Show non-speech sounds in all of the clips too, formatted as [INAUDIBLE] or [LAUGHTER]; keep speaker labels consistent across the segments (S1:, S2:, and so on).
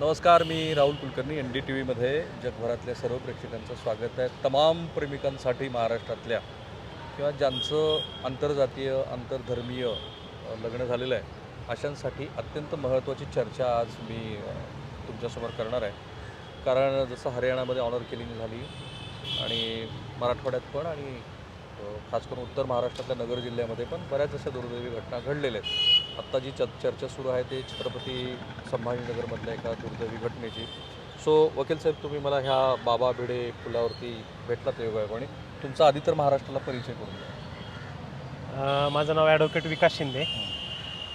S1: नमस्कार मी Rahul Kulkarni N D T व्हीमध्ये जगभरातल्या सर्व प्रेक्षकांचं स्वागत आहे. तमाम प्रेमिकांसाठी महाराष्ट्रातल्या किंवा ज्यांचं आंतरजातीय आंतरधर्मीय लग्न झालेलं आहे अशांसाठी अत्यंत महत्त्वाची चर्चा आज मी तुमच्यासमोर करणार आहे. कारण जसं हरियाणामध्ये ऑनर किलिंग झाली आणि मराठवाड्यात पण आणि खास करून उत्तर महाराष्ट्रातल्या नगर जिल्ह्यामध्ये पण बऱ्याच अशा दुर्दैवी घटना घडलेल्या आहेत. आत्ता जी च चर्चा सुरू आहे ते छत्रपती संभाजीनगरमधल्या एका दुर्दैवी घटनेची. सो वकील साहेब तुम्ही मला ह्या बाबा भिडे पुलावरती भेटलात योगायोगाने. तुमचा आधी तर महाराष्ट्राला परिचय करून द्या.
S2: माझं नाव ॲडव्होकेट विकास शिंदे.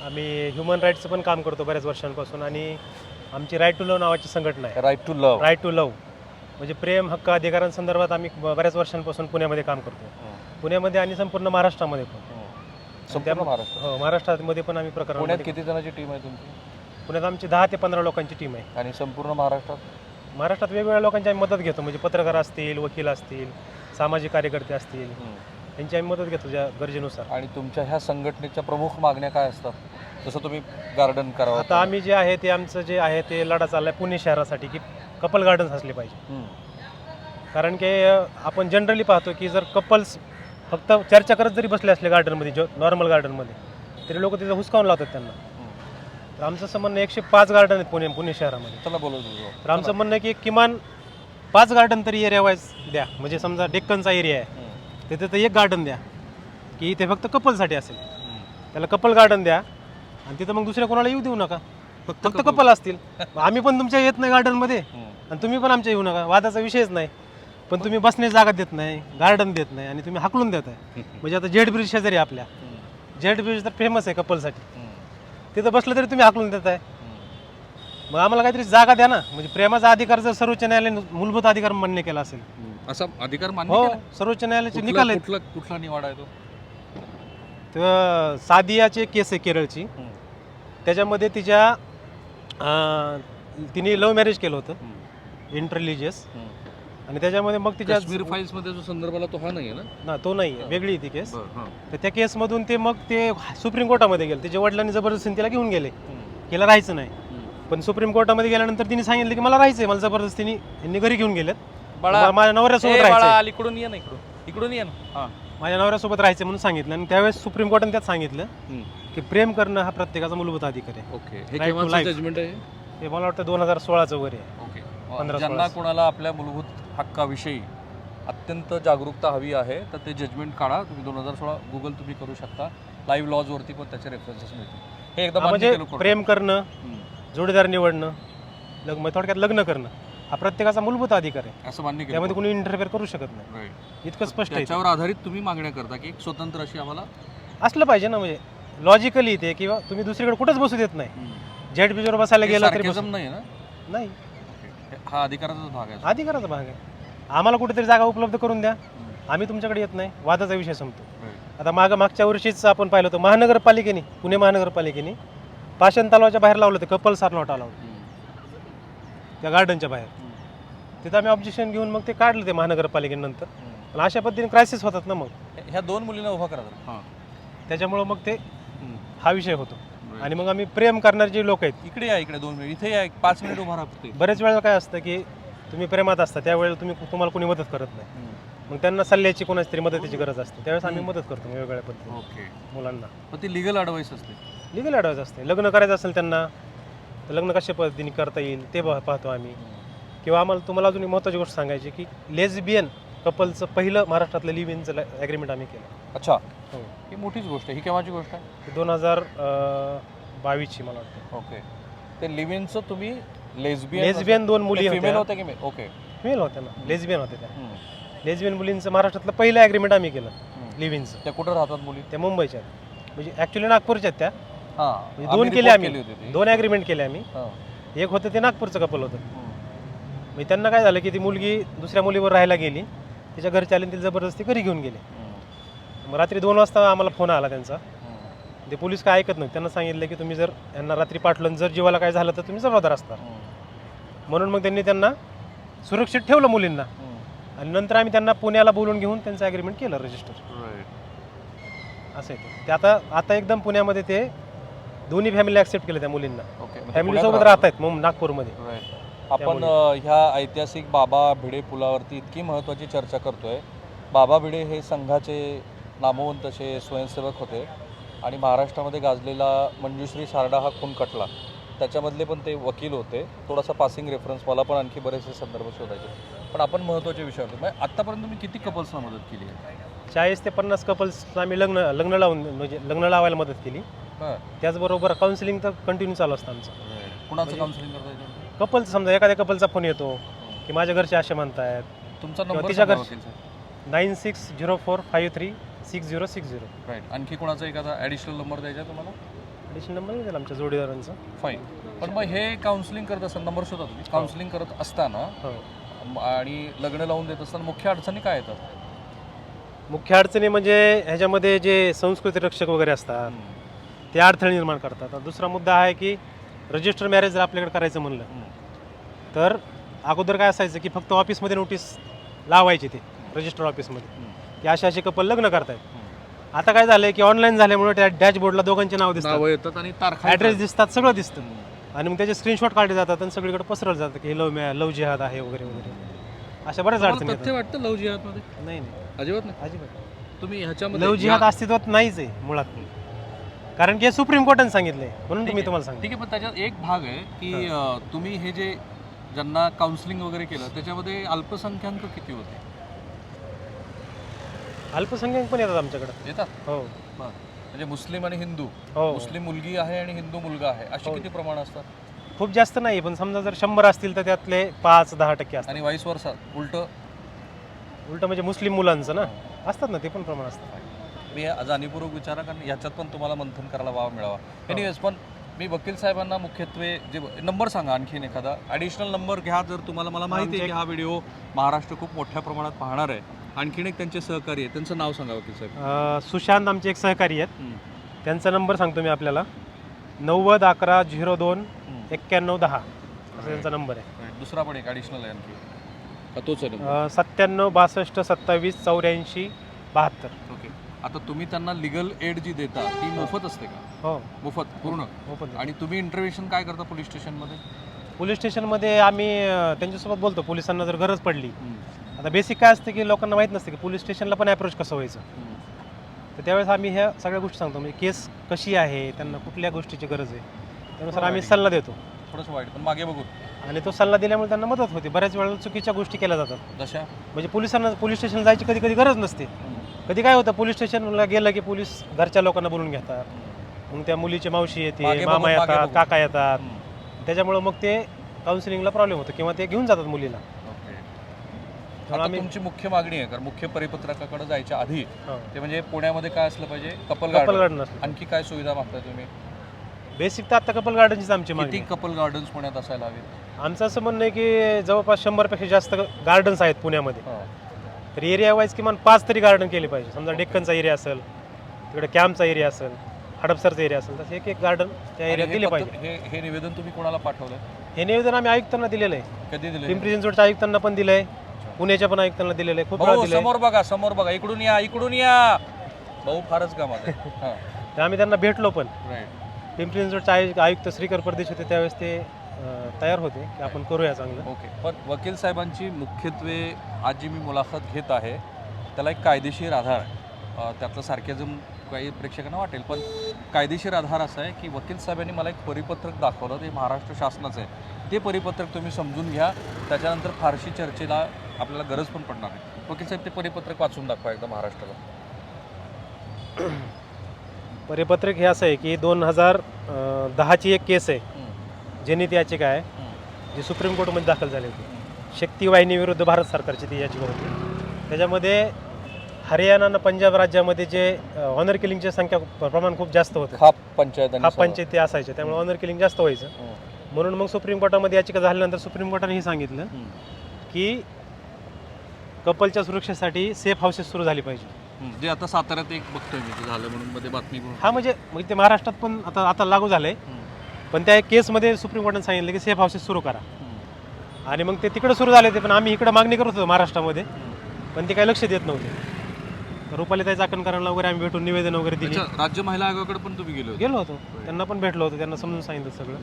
S2: आम्ही ह्युमन राईट्सचं पण काम करतो बऱ्याच वर्षांपासून आणि आमची राईट टू लव नावाची संघटना आहे.
S1: Right to love
S2: right to love म्हणजे प्रेम हक्क अधिकारांसंदर्भात आम्ही बऱ्याच वर्षांपासून पुण्यामध्ये काम करतो. पुण्यामध्ये आणि संपूर्ण महाराष्ट्रामध्ये पण.
S1: संपूर्ण महाराष्ट्र
S2: हो महाराष्ट्रामध्ये पण आम्ही प्रकरण
S1: पुण्यात किती जणांची टीम आहे तुमची?
S2: पुण्यात आमची दहा ते पंधरा लोकांची टीम आहे.
S1: आणि संपूर्ण महाराष्ट्रात?
S2: महाराष्ट्रात वेगवेगळ्या लोकांची आम्ही मदत घेतो. म्हणजे पत्रकार असतील वकील असतील सामाजिक कार्यकर्ते असतील यांची आम्ही मदत घेतो ज्या गरजेनुसार.
S1: आणि तुमच्या ह्या संघटनेच्या प्रमुख मागण्या काय असतात? जसं तुम्ही गार्डन करावं
S2: आता आम्ही जे आहे ते आमचं जे आहे ते लढा चाललाय पुणे शहरासाठी की कपल गार्डन्स असले पाहिजे.
S1: हम्म.
S2: कारण की अ, आपण जनरली पाहतो की जर कपल्स फक्त चर्चा करत जरी बसले असले गार्डनमध्ये जो नॉर्मल गार्डनमध्ये तरी लोक तिथं हुसकावून लावतात त्यांना. तर आमचं असं म्हणणं एकशे पाच गार्डन आहेत पुणे पुणे शहरामध्ये.
S1: चला बोलू तुझं
S2: तर आमचं म्हणणं आहे की किमान पाच गार्डन तरी एरिया वाईज द्या. म्हणजे समजा डेक्कनचा एरिया आहे तिथे तर एक गार्डन द्या. की ते फक्त कपलसाठी असेल. त्याला कपल गार्डन द्या. आणि तिथं मग दुसऱ्या कोणाला येऊ देऊ नका. फक्त कपल. असतील. आम्ही पण तुमच्या येत नाही गार्डनमध्ये आणि तुम्ही पण आमच्या येऊ नका. वादाचा विषयच नाही. पण तुम्ही बसण्याची जागा देत नाही गार्डन देत नाही आणि तुम्ही हाकलून देत आहे. म्हणजे आता जेड ब्रिज शेजारी आपल्या. जेड ब्रिज तर फेमस आहे कपलसाठी. तिथं बसलं तरी तुम्ही हाकलून देत आहे मग आम्हाला काहीतरी जागा द्या ना. म्हणजे प्रेमाचा अधिकार जर सर्वोच्च न्यायालयाने मूलभूत अधिकार मान्य केला असेल.
S1: असा अधिकार मान्य
S2: हो
S1: केला?
S2: सर्वोच्च न्यायालयाचे
S1: कुठला-
S2: निकाल आहेत.
S1: कुठला कुठला निवाडा आहे तो?
S2: तर सादियाची केस आहे केरळची. त्याच्यामध्ये तिच्या अं, तिने लव्ह मॅरेज केलं होतं. इंटरलिजियस. आणि त्याच्यामध्ये मग तिच्या
S1: काश्मीर फाईल्समध्ये जो संदर्भ आला तो हा नाही आहे ना?
S2: ना तो नाही आहे, वेगळी आहे ती केस
S1: बरं, हां.
S2: तर त्या केसमधून ते मग ते सुप्रीम कोर्टामध्ये गेले. तिच्या वडिलांनी जबरदस्तीने तिला घेऊन गेले. तिला राहायचं नाही. पण सुप्रीम कोर्टामध्ये गेल्यानंतर तिने सांगितलं की मला राहायचंय मला जबरदस्तीने यांनी घरी घेऊन गेलेत.
S1: बाळा,
S2: माझ्या नवऱ्यासोबत
S1: ए, बाळा,
S2: राहायचं
S1: इकडून ये ना इकडून. इकडून ये ना. हां.
S2: माझ्या नवऱ्यासोबत राहायचं म्हणून सांगितलं. आणि त्यावेळेस सुप्रीम कोर्टाने त्यात सांगितलं की प्रेम करणं हा प्रत्येकाचा मूलभूत अधिकार आहे.
S1: ओके. हे
S2: Right to
S1: केव्हाचं
S2: life.
S1: जजमेंट आहे?
S2: हे मला वाटतं दोन हजार सोळाचं वगैरे आहे.
S1: ओके.
S2: पंधरा
S1: ज्यांना
S2: सोळा.
S1: कोणाला आपल्या मूलभूत हक्काविषयी अत्यंत जागरूकता हवी आहे तर ते जजमेंट काढा. तुम्ही दोन हजार सोळा गुगल तुम्ही करू शकता. लाईव्ह लॉजवरती पण त्याचे रेफरन्सेस मिळतील. हे एकदा मान्य
S2: म्हणजे. प्रेम करणं. जोडीदार निवडणं लग्न थोडक्यात लग्न करणं हा प्रत्येकाचा मूलभूत अधिकार आहे.
S1: असं मान्य
S2: त्यामध्ये कोणी इंटरफेअर करू शकत नाही. इतकं स्पष्ट
S1: त्याच्यावर आधारित तुम्ही मागण्या करता की एक स्वतंत्र अशी आम्हाला
S2: असलं पाहिजे ना म्हणजे लॉजिकली ते किंवा तुम्ही दुसरीकडे कुठंच बसू देत नाही. जेट बीजवर बसायला गेला तरी
S1: नाही ना?
S2: नाही.
S1: हा अधिकाराचाच भाग आहे
S2: अधिकाराचा भाग आहे आम्हाला कुठेतरी जागा उपलब्ध करून द्या आम्ही तुमच्याकडे येत नाही वादाचा विषय संपतो. आता मागं मागच्या वर्षीच आपण पाहिलं होतं महानगरपालिकेने पुणे महानगरपालिकेने पाषाण तलावाच्या बाहेर लावलं होतं कपल सार नोटा लावलं
S1: हम्म.
S2: त्या गार्डनच्या बाहेर तिथं आम्ही ऑब्जेक्शन घेऊन मग ते काढलं ते महानगरपालिकेनंतर. पण अशा पद्धतीने क्रायसिस होतात ना मग
S1: ह्या दोन मुलींना उभा करा.
S2: त्याच्यामुळं मग ते. हा विषय होतो. आणि मग आम्ही प्रेम करणारे जे लोक आहेत
S1: इकडे या इकडे दोन मिनिट इथे या एक पाच मिनिट उभा राहा फक्त.
S2: बरेच वेळा काय असतं की तुम्ही प्रेमात असता त्यावेळेला तुम्ही तुम्हाला कोणी मदत करत नाही. मग त्यांना सल्ल्याची कोणाची तरी मदतीची गरज असते त्यावेळेस आम्ही मदत करतो वेगवेगळ्या पद्धतीने.
S1: ओके.
S2: मुलांना.
S1: पण ती लिगल ॲडवाईस असते.
S2: लिगल ॲडवाईस असते. लग्न करायचं असेल त्यांना तर लग्न कशा पद्धतीने करता येईल ते पाहतो आम्ही. किंवा आम्हाला तुम्हाला अजून एक महत्त्वाची गोष्ट सांगायची की लेझबियन कपलचं पहिलं महाराष्ट्रातलं लिव्ह इनचं ॲग्रीमेंट आम्ही केलं.
S1: अच्छा.
S2: हो.
S1: ही मोठीच गोष्ट आहे. ही केव्हाची गोष्ट आहे?
S2: दोन हजार बावीसची मला वाटतं.
S1: ओके. ते लिव्हिनचं तुम्ही लेस्बियन
S2: लेझबियन दोन मुली
S1: फिमेल
S2: होत्या
S1: होते की ओके.
S2: मेल होत्या ना. लेझबियन होत्या त्या. लेझबियन मुलींचं महाराष्ट्रातलं पहिलं ॲग्रीमेंट आम्ही केलं. लिव्ह इनचं
S1: त्या कुठं राहतात मुली?
S2: त्या मुंबईच्या आहेत. म्हणजे ॲक्च्युली नागपूरच्या आहेत त्या.
S1: हां.
S2: म्हणजे दोन केले
S1: report
S2: आम्ही
S1: होती ती.
S2: दोन ॲग्रीमेंट केले आम्ही.
S1: हां.
S2: एक होतं ते नागपूरचं कपल होतं.
S1: हम्म.
S2: म्हणजे त्यांना काय झालं की ती मुलगी दुसऱ्या मुलीवर राहायला गेली. तिच्या घरच्या आली आणि तिला जबरदस्ती घरी घेऊन गेले. मग रात्री दोन वाजता आम्हाला फोन आला त्यांचा. ते पोलीस काय ऐकत नाही त्यांना सांगितलं की तुम्ही जर यांना रात्री पाठवलं आणि जर जीवाला काय झालं तर तुम्ही जबाबदार
S1: हम्म.
S2: म्हणून मग त्यांनी त्यांना सुरक्षित ठेवलं मुलींना. आणि नंतर आम्ही त्यांना पुण्याला बोलून घेऊन त्यांचं ॲग्रीमेंट केलं रजिस्टर. असं आहे ते. आता आता एकदम पुण्यामध्ये ते दोन्ही फॅमिली ॲक्सेप्ट केलं त्या मुलींना
S1: ओके
S2: फॅमिली
S1: पुण्यात
S2: सोबत
S1: राहतात.
S2: राहत आहेत मुंब नागपूरमध्ये.
S1: आपण ह्या ऐतिहासिक बाबा भिडे पुलावरती इतकी महत्त्वाची चर्चा करतोय. बाबा भिडे हे संघाचे नामवंत असे स्वयंसेवक होते आणि महाराष्ट्रामध्ये गाजलेला मंजुश्री सारडा हा खून कटला. त्याच्यामधले पण ते वकील होते. थोडासा पासिंग रेफरन्स मला पण आणखी बरेचसे संदर्भ शोधायचे पण आपण महत्त्वाचे विषय होतो म्हणजे आत्तापर्यंत तुम्ही किती कपल्सना मदत केली आहे?
S2: चाळीस ते पन्नास कपल्स आम्ही लग्न लग्न लावून म्हणजे लग्न लावायला मदत केली. त्याचबरोबर काउन्सिलिंग तर कंटिन्यू चालू असतं आमचं.
S1: कुणाचं काउन्सिलिंग
S2: कपल्स समजा एखाद्या कपलचा फोन येतो की माझ्या घरचे असे म्हणतायत.
S1: तुमचा
S2: किंवा
S1: नंबर
S2: तिच्या
S1: सांगा
S2: घरची-
S1: वकील साहेब.
S2: Nine six zero four five three six zero six zero.
S1: Right आणखी कोणाचा एखादा ॲडिशनल नंबर द्यायचा आहे तुम्हाला?
S2: ॲडिशनल नंबर येईल आमच्या जोडीदारांचा.
S1: फाईन पण मग हे काउन्सिलिंग करत असताना नंबर शोधा तुम्ही. काउन्सिलिंग करत असताना
S2: हो.
S1: म- आणि लग्न लावून देत असताना मुख्य अडचणी काय येतात?
S2: मुख्य अडचणी म्हणजे ह्याच्यामध्ये जे संस्कृती रक्षक वगैरे असतात ते अडथळे निर्माण करतात. आता दुसरा मुद्दा आहे की रजिस्टर मॅरेज जर आपल्याकडे करायचं म्हणलं तर अगोदर काय असायचं की फक्त ऑफिसमध्ये नोटीस लावायची ते रजिस्टर ऑफिसमध्ये की असे असे कपल लग्न करतायत. आता काय झालंय की ऑनलाईन झाल्यामुळे त्या डॅशबोर्डला दोघांचे नाव दिसतात.
S1: येतात आणि तारखा
S2: ॲड्रेस दिसतात सगळं दिसतं. आणि मग त्याचे स्क्रीनशॉट काढले जातात आणि सगळीकडे पसरवलं जातं की लव मॅ लव जिहाद आहे वगैरे वगैरे. अशा बऱ्याच अडचणी
S1: तथ्य
S2: येतात.
S1: वाटतं लव जिहादमध्ये?
S2: नाही नाही.
S1: अजिबात नाही.
S2: अजिबात
S1: तुम्ही ह्याच्यामध्ये
S2: लव जिहाद अस्तित्वात नाहीच आहे मुळात. कारण की हे सुप्रीम कोर्टाने सांगितलंय म्हणून तुम्ही. तुम्हाला सांगतो.
S1: ठीक आहे पण त्याच्यात एक भाग आहे की अं, तुम्ही हे जे ज्यांना काउन्सिलिंग वगैरे केलं त्याच्यामध्ये अल्पसंख्याक किती होते?
S2: अल्पसंख्याक पण येतात आमच्याकडे.
S1: येतात?
S2: हो.
S1: म्हणजे मुस्लिम आणि हिंदू.
S2: हो.
S1: मुस्लिम मुलगी आहे आणि हिंदू मुलगा आहे. अशी
S2: हो.
S1: किती प्रमाण असतात?
S2: खूप जास्त नाही पण समजा जर शंभर असतील तर त्यातले पाच दहा टक्के असतात.
S1: आणि वाईस वर्षा उलट?
S2: उलट म्हणजे मुस्लिम मुलांचं ना? असतात ना ते पण प्रमाण असतं
S1: मी हे जाणीवपूर्वक विचारा कारण ह्याच्यात पण तुम्हाला मंथन करायला वाव मिळावा. एनिवेज पण मी वकील साहेबांना मुख्यत्वे जे नंबर सांगा आणखीन एखादा. ॲडिशनल नंबर घ्या जर तुम्हाला. मला माहिती आहे की हा व्हिडिओ महाराष्ट्र खूप मोठ्या प्रमाणात पाहणार आहे. आणखीन एक त्यांचे सहकारी आहे त्यांचं नाव सांगा वकील साहेब.
S2: सुशांत आमचे एक सहकारी आहेत. त्यांचा नंबर सांगतो मी आपल्याला. नव्वद अकरा झिरो दोन. एक्क्याण्णव दहा. असा त्यांचा नंबर आहे.
S1: दुसरा पण एक ॲडिशनल आहे आणखी. तोच
S2: सत्त्याण्णव बासष्ट सत्तावीस चौऱ्याऐंशी बहात्तर.
S1: ओके आता तुम्ही त्यांना लिगल एड जी देता ती मोफत असते का?
S2: हो.
S1: मोफत पूर्ण?
S2: ओपन
S1: आणि तुम्ही इंटरव्हेन्शन काय करता पोलीस स्टेशनमध्ये
S2: पोलीस स्टेशनमध्ये आम्ही अं, त्यांच्यासोबत बोलतो पोलिसांना जर गरज पडली. आता बेसिक काय असतं की लोकांना माहीत नसतं की पोलीस स्टेशनला पण अप्रोच कसं व्हायचं. तर त्यावेळेस आम्ही ह्या सगळ्या गोष्टी सांगतो. म्हणजे केस कशी आहे त्यांना कुठल्या गोष्टीची गरज आहे त्यानुसार आम्ही सल्ला देतो.
S1: थोडंसं वाईट पण मागे बघू.
S2: आणि तो सल्ला दिल्यामुळे त्यांना मदत होते. बऱ्याच वेळेला चुकीच्या गोष्टी केल्या जातात.
S1: जशा?
S2: म्हणजे पोलिसांना पोलीस स्टेशनला जायची कधी कधी गरज नसते. कधी काय होतं पोलीस स्टेशनला गेलं की पोलीस घरच्या लोकांना बोलून घेतात. मग त्या मुलीची मावशी येते मामा
S1: मागे
S2: येतात. काका येतात. त्याच्यामुळं मग ते काउन्सिलिंगला प्रॉब्लेम होतो किंवा ते घेऊन जातात मुलीला.
S1: ओके.
S2: त्यामुळे
S1: आता
S2: आम्ही
S1: तुमची मुख्य मागणी आहे कारण मुख्य परिपत्रकाकडे जायच्या आधी
S2: हो.
S1: ते म्हणजे पुण्यामध्ये काय असलं पाहिजे? Couple
S2: couple
S1: garden.
S2: गार्डन असतं
S1: आणखी काय सुविधा मागताय तुम्ही?
S2: बेसिक तर आता कपल गार्डनचीच आमची
S1: किती
S2: मागणी
S1: कपल गार्डन्स पुण्यात असायला हवी.
S2: आमचं असं म्हणणं आहे की जवळपास शंभरपेक्षा जास्त गार्डन्स आहेत पुण्यामध्ये. तर एरिया वाईज किमान पाच तरी गार्डन केले पाहिजे. समजा डेक्कनचा एरिया असेल तिकडे कॅम्पचा एरिया असेल हडपसरचा एरिया असेल तसं एक एक गार्डन त्या एरियात दिले पाहिजे.
S1: हे हे निवेदन तुम्ही कोणाला पाठवलंय?
S2: हे निवेदन आम्ही आयुक्तांना दिलेलं आहे.
S1: कधी दिले
S2: पिंपरी चिंचवडच्या आयुक्तांना पण दिलंय. पुण्याच्या पण आयुक्तांना दिलेलं आहे. खूप वेळा
S1: भाऊ
S2: दिलंय.
S1: समोर बघा समोर बघा. इकडून या इकडून या. भाऊ फारच कामात आहे. हां [LAUGHS]
S2: तर आम्ही त्यांना भेटलो पण.
S1: राईट
S2: पिंपरी चिंचवडचे आयु- आयुक्त श्रीकर परदेश होते त्यावेळेस ते तयार होते की आपण करूया चांगलं.
S1: ओके. पण वकील साहेबांची मुख्यत्वे आज जी मी मुलाखत घेत आहे त्याला एक कायदेशीर आधार आहे. त्यातलं सारखेजम काही प्रेक्षकांना वाटेल पण कायदेशीर आधार असा आहे की वकील साहेबांनी मला एक परिपत्रक दाखवलं ते महाराष्ट्र शासनाचं आहे. ते परिपत्रक तुम्ही समजून घ्या त्याच्यानंतर फारशी चर्चेला आपल्याला गरज पण पडणार नाही. वकील साहेब ते परिपत्रक वाचून दाखवा एकदा महाराष्ट्राला.
S2: परिपत्रक हे असं आहे की दोन हजार दहाची एक केस आहे. जनहित याचिका आहे जी सुप्रीम कोर्टमध्ये दाखल झाली होती. शक्ती वाहिनी विरुद्ध भारत सरकारची ती याचिका होती. त्याच्यामध्ये हरियाणा आणि पंजाब राज्यामध्ये जे ऑनर किलिंगची संख्या प्रमाण खूप जास्त होतं.
S1: खाप पंचायत
S2: हा
S1: सभा.
S2: पंचायती असायचे त्यामुळे ऑनर किलिंग जास्त व्हायचं.
S1: हम्म,
S2: म्हणून मग सुप्रीम कोर्टामध्ये याचिका झाल्यानंतर सुप्रीम कोर्टाने हे सांगितलं की कपलच्या सुरक्षेसाठी सेफ हाऊसेस सुरू झाली पाहिजे.
S1: जे आता साताऱ्यात एक बघतोय मी झालं म्हणून मध्ये बातमी
S2: हा म्हणजे म्हणजे ते महाराष्ट्रात पण आता आता लागू झालंय. पण त्या केसमध्ये सुप्रीम कोर्टाने सांगितलं की सेफ हाऊसेस सुरू करा. आणि मग ते तिकडे सुरू झाले ते पण आम्ही इकडे मागणी करत होतो महाराष्ट्रामध्ये. पण ते काही लक्ष देत नव्हते. रुपालीताई चाकणकरांना वगैरे आम्ही भेटून निवेदन वगैरे दिली.
S1: राज्य महिला आयोगाकडे पण तुम्ही गेलो
S2: गेलो होतो. त्यांना पण भेटलो होतो त्यांना समजून सांगितलं सगळं.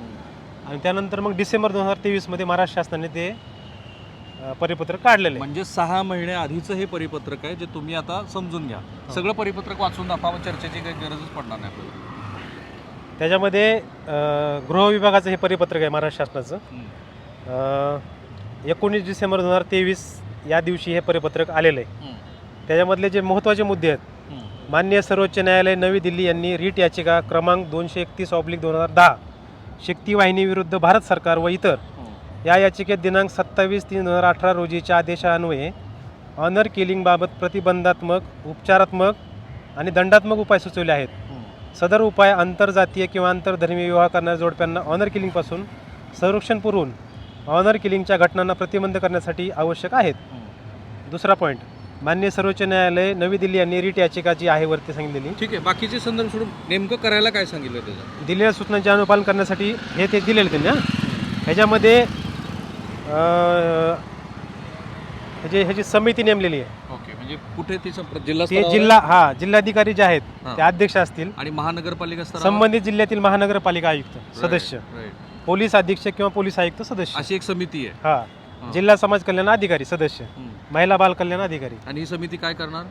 S2: आणि त्यानंतर मग डिसेंबर दोन हजार तेवीसमध्ये महाराष्ट्र शासनाने ते परिपत्रक काढलेले.
S1: म्हणजे सहा महिने आधीचं हे परिपत्रक आहे जे तुम्ही आता समजून घ्या. सगळं परिपत्रक वाचून दाखवा चर्चेची काही गरजच पडणार नाही आपल्याला.
S2: त्याच्यामध्ये गृह विभागाचं हे परिपत्रक आहे महाराष्ट्र शासनाचं एकोणीस डिसेंबर दोन हजार तेवीस या दिवशी हे परिपत्रक आलेलं आहे. त्याच्यामधले जे महत्त्वाचे मुद्दे आहेत. माननीय सर्वोच्च न्यायालय नवी दिल्ली यांनी रीट याचिका क्रमांक दोनशे एकतीस ऑब्लिक दोन हजार दहा शक्ती वाहिनीविरुद्ध भारत सरकार व इतर. या याचिकेत दिनांक सत्तावीस तीन दोन हजार अठरा रोजीच्या आदेशान्वये ऑनर किलिंगबाबत प्रतिबंधात्मक उपचारात्मक आणि दंडात्मक उपाय सुचवले आहेत. सदर उपाय आंतरजातीय किंवा आंतरधर्मीय विवाह करणाऱ्या जोडप्यांना ऑनर किलिंगपासून संरक्षण पुरवून ऑनर किलिंगच्या घटनांना प्रतिबंध करण्यासाठी आवश्यक आहेत. दुसरा पॉईंट मान्य सर्वोच्च न्यायालय नवी दिल्ली यांनी रीट याचिका जी आहे वरती सांगितलेली
S1: ठीक आहे बाकीचे संदर्भ सोडून नेमकं करायला काय सांगितलं त्याचं
S2: दिलेल्या सूचनांचे अनुपालन करण्यासाठी हे ते दिलेले त्यांनी हां. ह्याच्यामध्ये अं, ह्याची ह्याची समिती नेमलेली आहे
S1: म्हणजे कुठे ती संप्र- जिल्हा
S2: ते
S1: स्तरावर
S2: जिल्हा हा जिल्हाधिकारी जे आहेत
S1: हां.
S2: ते अध्यक्ष असतील.
S1: आणि महानगरपालिका स्तरावर?
S2: संबंधित जिल्ह्यातील महानगरपालिका आयुक्त
S1: Right,
S2: सदस्य.
S1: right.
S2: पोलीस अधीक्षक किंवा पोलीस आयुक्त सदस्य.
S1: अशी एक समिती आहे.
S2: हा.
S1: हां.
S2: जिल्हा समाज कल्याण अधिकारी सदस्य.
S1: हम्म.
S2: महिला बाल कल्याण अधिकारी.
S1: आणि ही समिती काय करणार?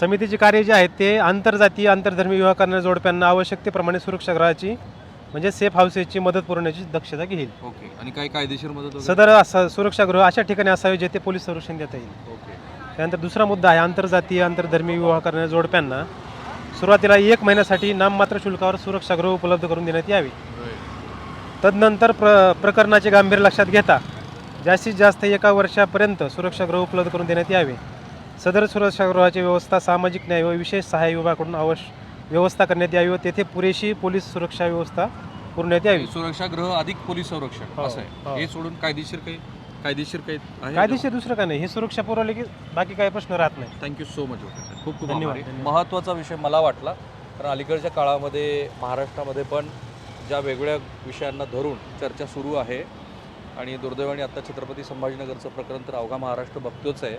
S2: समितीचे कार्य जे आहेत ते आंतरजातीय आंतरधर्मी विवाह करणाऱ्या जोडप्यांना आवश्यकतेप्रमाणे सुरक्षागृहाची म्हणजे सेफ हाऊसेसची मदत पुरवण्याची दक्षता घेईल.
S1: ओके. आणि काय कायदेशीर मदत वगैरे?
S2: सदर असं सुरक्षागृह अशा ठिकाणी असावे जेथे पोलीस संरक्षण देता येईल.
S1: ओके.
S2: त्यानंतर दुसरा मुद्दा आहे आंतरजातीय आंतरधर्मी विवाह करणाऱ्या जोडप्यांना सुरुवातीला एक महिन्यासाठी नाममात्र शुल्कावर सुरक्षागृह उपलब्ध करून देण्यात यावे. तदनंतर प्र प्रकरणाचे गांभीर्य लक्षात घेता जास्तीत जास्त एका वर्षापर्यंत सुरक्षागृह उपलब्ध करून देण्यात यावे सदर सुरक्षागृहाची व्यवस्था सामाजिक न्याय व विशेष सहाय्य विभागाकडून आवश्य व्यवस्था करण्यात यावी व तेथे पुरेशी पोलीस सुरक्षा व्यवस्था पुरवण्यात यावी
S1: सुरक्षागृह अधिक पोलीस संरक्षण
S2: हो,
S1: असं
S2: हो.
S1: आहे हे सोडून कायदेशीर काही कायदेशीर काही आहे
S2: कायदेशीर दुसरं काय नाही. ही सुरक्षा पुरवली की बाकी काही प्रश्न राहत नाही.
S1: थँक्यू सो मच खूप खूप
S2: धन्यवाद,
S1: आभारी.
S2: धन्यवाद.
S1: महत्त्वाचा विषय मला वाटला कारण अलीकडच्या काळामध्ये महाराष्ट्रामध्ये पण ज्या वेगवेगळ्या विषयांना धरून चर्चा सुरू आहे आणि दुर्दैवाने आता छत्रपती संभाजीनगरचं प्रकरण तर अवघा महाराष्ट्र बघतोच आहे.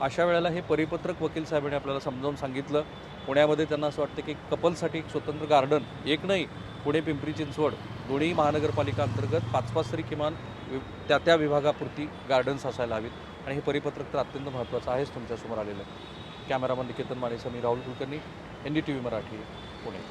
S1: अशा वेळेला हे परिपत्रक वकील साहेबांनी आपल्याला समजावून सांगितलं. पुण्यामध्ये त्यांना असं वाटतं की कपलसाठी एक स्वतंत्र गार्डन एक नाही पुणे पिंपरी चिंचवड दोन्ही महानगरपालिका अंतर्गत पाच पाच तरी किमान त्या त्या विभागापुरती गार्डन्स असायला हवीत. आणि हे परिपत्रक तर अत्यंत महत्त्वाचं आहेच तुमच्यासमोर आलेलं आहे. कॅमेरामन निकेतन मानेसह मी Rahul Kulkarni N D T V Marathi Pune.